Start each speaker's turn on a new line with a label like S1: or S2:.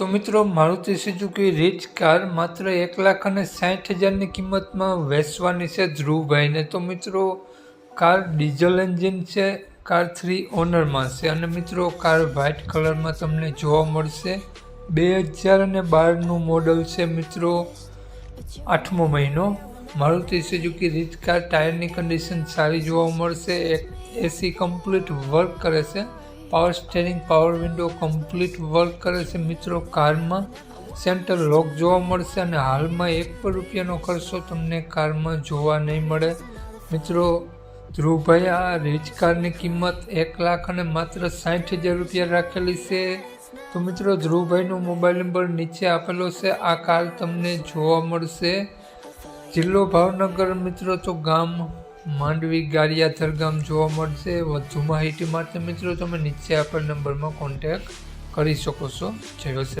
S1: તો મિત્રો, Maruti Suzuki Ritz car માત્ર એક લાખ અને સાઠ હજારની કિંમતમાં વેચવાની છે ધ્રુવભાઈને. તો મિત્રો કાર ડીઝલ એન્જિન છે કાર થ્રી ઓનરમાં છે. અને મિત્રો કાર વ્હાઇટ કલરમાં તમને જોવા મળશે. બે હજાર અને બારનું મોડલ છે મિત્રો, આઠમો મહિનો. મારુતિ સુઝુકી રીચ કાર ટાયરની કન્ડિશન સારી જોવા મળશે. એક એસી કમ્પ્લીટ વર્ક કરે છે. Power steering power window complete work કરે છે મિત્રો કારમાં. સેન્ટર લોક જોવા મળશે અને હાલમાં એક પણ રૂપિયાનો ખર્ચો તમને કારમાં જોવા નહીં મળે. મિત્રો, ધ્રુવભાઈ, આ રીચ કારની કિંમત એક લાખ અને માત્ર સાઠ હજાર રૂપિયા રાખેલી છે. તો મિત્રો, ધ્રુવભાઈનો મોબાઈલ નંબર નીચે આપેલો છે. આ કાર તમને જોવા મળશે. જિલ્લો ભાવનગર મિત્રો, તો ગામ માંડવી ગારિયાધર ગામ જોવા મળશે. વધુ માહિતી માટે મિત્રો તમે નીચે આપેલ નંબરમાં કોન્ટેક કરી શકો છો. જય